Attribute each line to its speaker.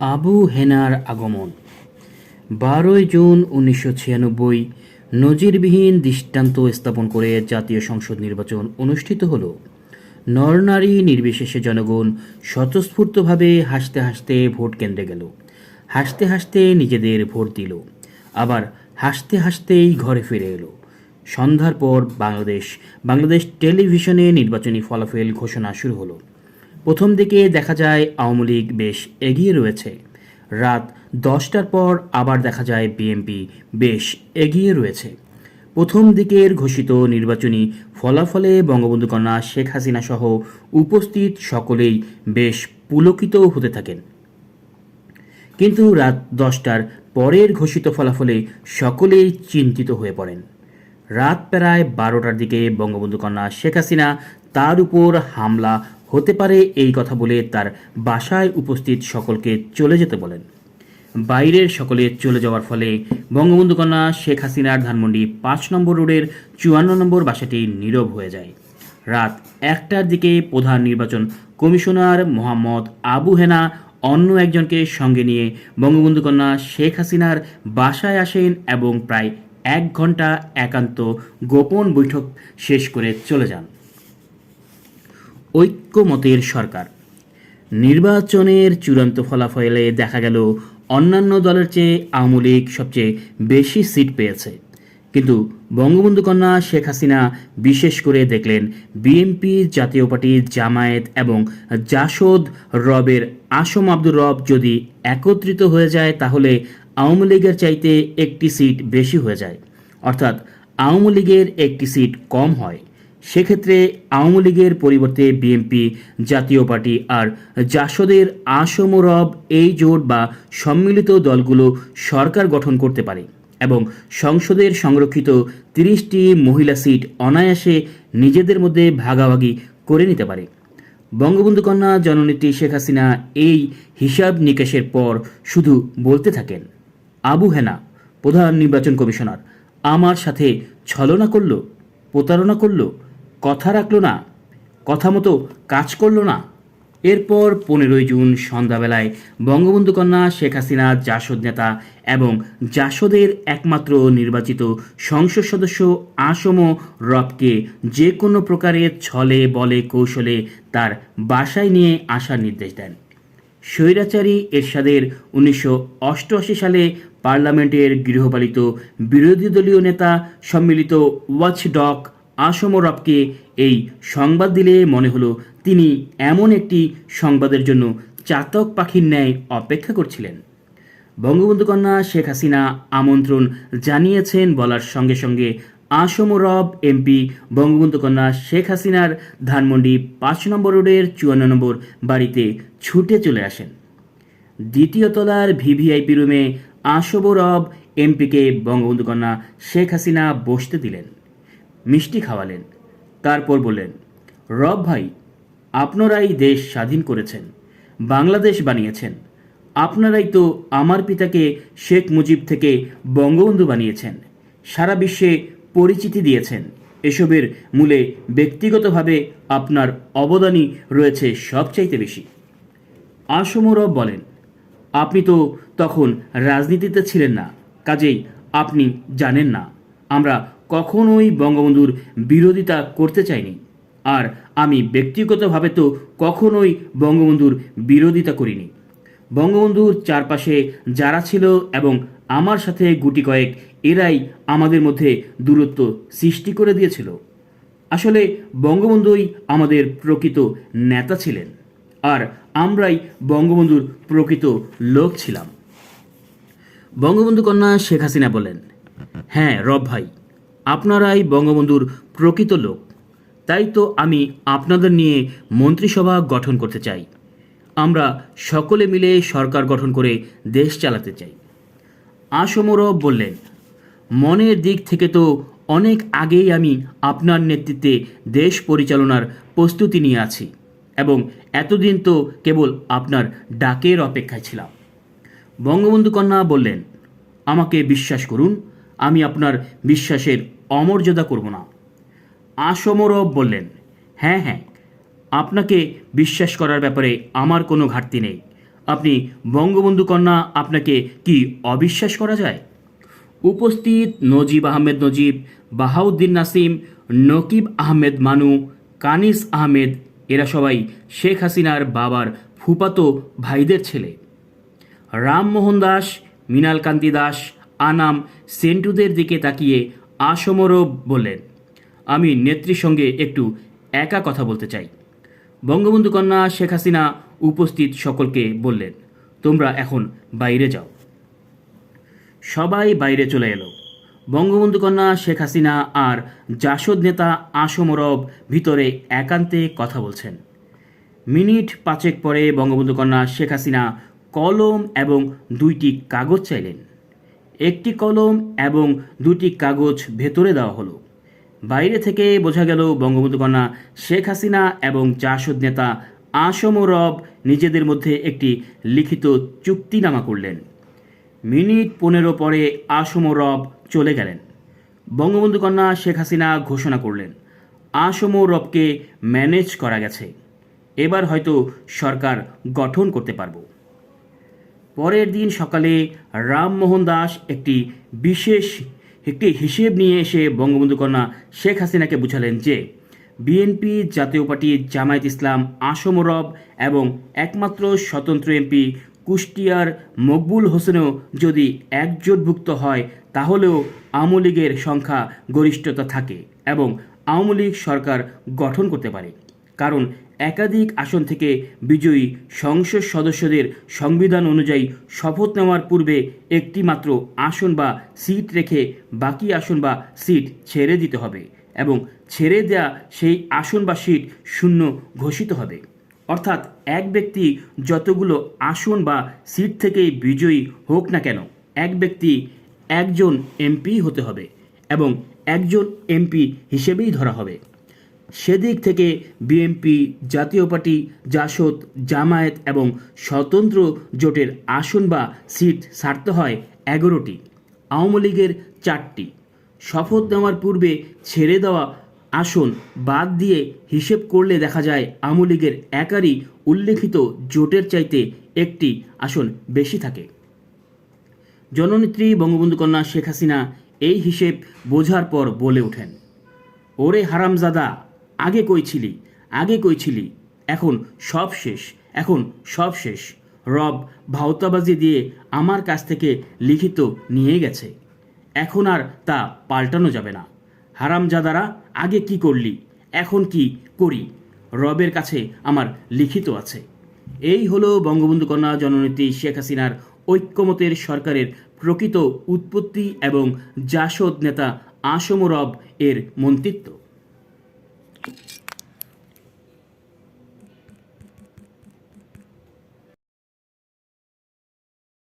Speaker 1: আবু হেনার আগমন। বারোই জুন উনিশশো ছিয়ানব্বই নজিরবিহীন দৃষ্টান্ত স্থাপন করে জাতীয় সংসদ নির্বাচন অনুষ্ঠিত হল। নরনারী নির্বিশেষে জনগণ স্বতঃস্ফূর্তভাবে হাসতে হাসতে ভোট কেন্দ্রে গেল। হাসতে হাসতে নিজেদের ভোট দিল। আবার হাসতে হাসতেই ঘরে ফিরে এলো। সন্ধ্যার পর বাংলাদেশ বাংলাদেশ টেলিভিশনে নির্বাচনী ফলাফল ঘোষণা শুরু হলো। প্রথম দিকে দেখা যায় আওয়ামী লীগ বেশ এগিয়ে রয়েছে। রাত দশটার পর আবার দেখা যায় বিএনপি বেশ এগিয়ে রয়েছে। প্রথম দিকের ঘোষিত নির্বাচনী ফলাফলে বঙ্গবন্ধু কন্যা শেখ হাসিনা সহ উপস্থিত সকলেই বেশ পুলকিত হতে থাকেন। কিন্তু রাত দশটার পরের ঘোষিত ফলাফলে সকলেই চিন্তিত হয়ে পড়েন। রাত প্রায় বারোটার দিকে বঙ্গবন্ধু কন্যা শেখ হাসিনা তার উপর হামলা হতে পারে এই কথা বলে তার বাসায় উপস্থিত সকলকে চলে যেতে বলেন। বাইরের সকলে চলে যাওয়ার ফলে বঙ্গবন্ধু কন্যা শেখ হাসিনার ধানমন্ডি পাঁচ নম্বর রোডের চুয়ান্ন নম্বর বাসাটি নীরব হয়ে যায়। রাত একটার দিকে প্রধান নির্বাচন কমিশনার মোহাম্মদ আবু হেনা অন্য একজনকে সঙ্গে নিয়ে বঙ্গবন্ধু কন্যা শেখ হাসিনার বাসায় আসেন এবং প্রায় এক ঘণ্টা একান্ত গোপন বৈঠক শেষ করে চলে যান। ঐক্যমতের সরকার। নির্বাচনের চূড়ান্ত ফলাফলে দেখা গেল, অন্যান্য দলের চেয়ে আওয়ামী লীগ সবচেয়ে বেশি সিট পেয়েছে। কিন্তু বঙ্গবন্ধু কন্যা শেখ হাসিনা বিশেষ করে দেখলেন, বিএনপি জাতীয় পার্টি জামায়াত এবং জাসদ রবের আসম আব্দুর রব যদি একত্রিত হয়ে যায়, তাহলে আওয়ামী লীগের চাইতে একটি সিট বেশি হয়ে যায়। অর্থাৎ আওয়ামী লীগের একটি সিট কম হয়। সেক্ষেত্রে আওয়ামী লীগের পরিবর্তে বিএনপি জাতীয় পার্টি আর জাসদের আসম রব এই জোট বা সম্মিলিত দলগুলো সরকার গঠন করতে পারে এবং সংসদের সংরক্ষিত তিরিশটি মহিলা সিট অনায়াসে নিজেদের মধ্যে ভাগাভাগি করে নিতে পারে। বঙ্গবন্ধু কন্যা জননেত্রী শেখ হাসিনা এই হিসাব নিকাশের পর শুধু বলতে থাকেন, আবু হেনা, প্রধান নির্বাচন কমিশনার, আমার সাথে ছলনা করল, প্রতারণা করল কথা রাখল না, কথা মতো কাজ করল না। এরপর পনেরোই জুন সন্ধ্যাবেলায় বঙ্গবন্ধু কন্যা শেখ হাসিনা জাসদ নেতা এবং জাসদের একমাত্র নির্বাচিত সংসদ সদস্য আসম রবকে যে কোনো প্রকারের ছলে, বলে, কৌশলে তার বাসায় নিয়ে আসার নির্দেশ দেন। স্বৈরাচারী এরশাদের উনিশশো অষ্টআশি সালে পার্লামেন্টের গৃহপালিত বিরোধী দলীয় নেতা সম্মিলিত ওয়াচডগ আসম রবকে এই সংবাদ দিলে মনে হলো তিনি এমন একটি সংবাদের জন্য চাতক পাখির ন্যায় অপেক্ষা করছিলেন। বঙ্গবন্ধু কন্যা শেখ হাসিনা আমন্ত্রণ জানিয়েছেন বলার সঙ্গে সঙ্গে আসম রব এমপি বঙ্গবন্ধু কন্যা শেখ হাসিনার ধানমন্ডি পাঁচ নম্বর রোডের চুয়ান্ন নম্বর বাড়িতে ছুটে চলে আসেন। দ্বিতীয় তলার ভিভিআইপি রুমে আসব রব এমপিকে বঙ্গবন্ধু কন্যা শেখ হাসিনা বসতে দিলেন। মিষ্টি খাওয়ালেন। তারপর বললেন, রব ভাই, আপনারাই দেশ স্বাধীন করেছেন, বাংলাদেশ বানিয়েছেন। আপনারাই তো আমার পিতাকে শেখ মুজিব থেকে বঙ্গবন্ধু বানিয়েছেন। সারা বিশ্বে পরিচিতি দিয়েছেন। এসবের মূলে ব্যক্তিগতভাবে আপনার অবদানই রয়েছে সবচাইতে বেশি। আসমরব বলেন, আপনি তো তখন রাজনীতিতে ছিলেন না, কাজেই আপনি জানেন না। আমরা কখনোই বঙ্গবন্ধুর বিরোধিতা করতে চাইনি। আর আমি ব্যক্তিগতভাবে তো কখনোই বঙ্গবন্ধুর বিরোধিতা করিনি। বঙ্গবন্ধুর চারপাশে যারা ছিল এবং আমার সাথে গুটি কয়েক, এরাই আমাদের মধ্যে দূরত্ব সৃষ্টি করে দিয়েছিল। আসলে বঙ্গবন্ধুই আমাদের প্রকৃত নেতা ছিলেন। আর আমরাই বঙ্গবন্ধুর প্রকৃত লোক ছিলাম। বঙ্গবন্ধু কন্যা শেখ হাসিনা বলেন হ্যাঁ রব ভাই আপনারাই বঙ্গবন্ধুর প্রকৃত লোক। তাই তো আমি আপনাদের নিয়ে মন্ত্রিসভা গঠন করতে চাই। আমরা সকলে মিলে সরকার গঠন করে দেশ চালাতে চাই। আসমরব বললেন, মনের দিক থেকে তো অনেক আগেই আমি আপনার নেতৃত্বে দেশ পরিচালনার প্রস্তুতি নিয়ে আছি এবং এতদিন তো কেবল আপনার ডাকের অপেক্ষায় ছিলাম। বঙ্গবন্ধু কন্যা বললেন, আমাকে বিশ্বাস করুন, আমি আপনার বিশ্বাসের অমর্যাদা করব না। আসমরব বললেন হ্যাঁ হ্যাঁ আপনাকে বিশ্বাস করার ব্যাপারে আমার কোনো ঘাটতি নেই। আপনি বঙ্গবন্ধু কন্যা, আপনাকে কি অবিশ্বাস করা যায়? উপস্থিত নজিব আহমেদ নজিব, বাহাউদ্দিন নাসিম, নকিব আহমেদ মানু, কানিস আহমেদ, এরা সবাই শেখ হাসিনার বাবার ফুপাতো ভাইদের ছেলে। রামমোহন দাস মৃণাল কান্তি দাস, আনাম সেন্টুদের দিকে তাকিয়ে আসমরব বললেন, আমি নেত্রীর সঙ্গে একটু একা কথা বলতে চাই। বঙ্গবন্ধু কন্যা শেখ হাসিনা উপস্থিত সকলকে বললেন, তোমরা এখন বাইরে যাও। সবাই বাইরে চলে এলো। বঙ্গবন্ধু কন্যা শেখ হাসিনা আর জাসদ নেতা আসমরব ভিতরে একান্তে কথা বলছেন। মিনিট পাঁচেক পরে বঙ্গবন্ধু কন্যা শেখ হাসিনা কলম এবং দুইটি কাগজ চাইলেন। একটি কলম এবং দুটি কাগজ ভেতরে দেওয়া হলো। বাইরে থেকে বোঝা গেল বঙ্গবন্ধু কন্যা শেখ হাসিনা এবং জাসদ নেতা আসম রব নিজেদের মধ্যে একটি লিখিত চুক্তিনামা করলেন। মিনিট পনেরো পরে আসম রব চলে গেলেন। বঙ্গবন্ধু কন্যা শেখ হাসিনা ঘোষণা করলেন, আসম রবকে ম্যানেজ করা গেছে। এবার হয়তো সরকার গঠন করতে পারব। পরের দিন সকালে রামমোহন দাস একটি বিশেষ, একটি হিসেব নিয়ে এসে বঙ্গবন্ধু কন্যা শেখ হাসিনাকে বুঝালেন যে, বিএনপি, জাতীয় পার্টি, জামায়াত ইসলাম আসমরব এবং একমাত্র স্বতন্ত্র এমপি কুষ্টিয়ার মকবুল হোসেনও যদি একজোটভুক্ত হয়, তাহলেও আওয়ামী লীগের সংখ্যা গরিষ্ঠতা থাকে এবং আওয়ামী লীগ সরকার গঠন করতে পারে। কারণ একাধিক আসন থেকে বিজয়ী সংসদ সদস্যদের সংবিধান অনুযায়ী শপথ নেওয়ার পূর্বে একটি মাত্র আসন বা সিট রেখে বাকি আসন বা সিট ছেড়ে দিতে হবে এবং ছেড়ে দেয়া সেই আসন বা সিট শূন্য ঘোষিত হবে। অর্থাৎ এক ব্যক্তি যতগুলো আসন বা সিট থেকেই বিজয়ী হোক না কেন, এক ব্যক্তি একজন এমপি হতে হবে এবং একজন এমপি হিসেবেই ধরা হবে। সেদিক থেকে বিএনপি জাতীয় পার্টি, জাসদ, জামায়াত এবং স্বতন্ত্র জোটের আসন বা সিট ছাড়তে হয় এগারোটি, আওয়ামী লীগের চারটি। শপথ নেওয়ার পূর্বে ছেড়ে দেওয়া আসন বাদ দিয়ে হিসেব করলে দেখা যায় আওয়ামী লীগের একারই উল্লেখিত জোটের চাইতে একটি আসন বেশি থাকে। জননেত্রী বঙ্গবন্ধু কন্যা শেখ হাসিনা এই হিসেব বোঝার পর বলে ওঠেন, ওরে হারামজাদা আগে কইছিলি আগে কইছিলি এখন সব শেষ, এখন সব শেষ। রব ভাওতাবাজি দিয়ে আমার কাছ থেকে লিখিত নিয়ে গেছে। এখন আর তা পাল্টানো যাবে না। হারামজাদারা আগে কি করলি? এখন কি করি? রবের কাছে আমার লিখিত আছে। এই হলো বঙ্গবন্ধু কন্যা জননেত্রী শেখ হাসিনার ঐক্যমতের সরকারের প্রকৃত উৎপত্তি এবং জাসদ নেতা আসম রব এর মন্ত্রিত্ব